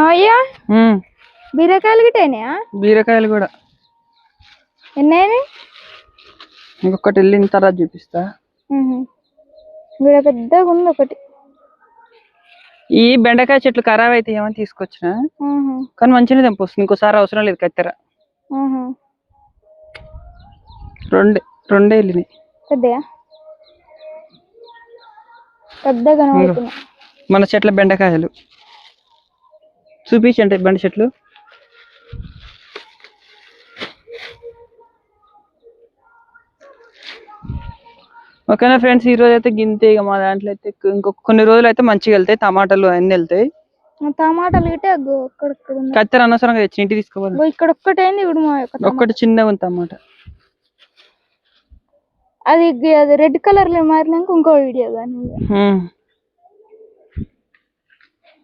అయ్యా బీరకాయలు గిట్టేనాయా బీరకాయలు కూడా. ఎన్నైనా ఇంకొకటి వెళ్ళిన తర్వాత చూపిస్తా. పెద్దగా ఉంది ఒకటి. ఈ బెండకాయ చెట్లు ఖరాబ్ అయితే ఏమని తీసుకొచ్చిన. కానీ మంచిగా తెంపొస్తుంది. ఇంకోసారి అవసరం లేదు కత్తెర. రెండే రెండే వెళ్ళినాయి. పెద్దయా? పెద్దగా మన చెట్ల బెండకాయలు. చూపించండి బెండ చెట్లు ఓకేనా ఫ్రెండ్స్ ఈ రోజు అయితే గింతే ఇక మా దాంట్లో అయితే ఇంకొక కొన్ని రోజులు అయితే మంచిగా వెళ్తాయి టమాటాలు అన్ని వెళ్తాయి. టమాటాలు కత్తెర అనవసరంగా తెచ్చి ఇంటికి తీసుకోవాలి ఇక్కడ ఒక్కటైంది టమా- ఒక్కటి చిన్నగా ఉంది టమాటా. అది రెడ్ కలర్లో మారినాక ఇంకో వీడియో కానీ.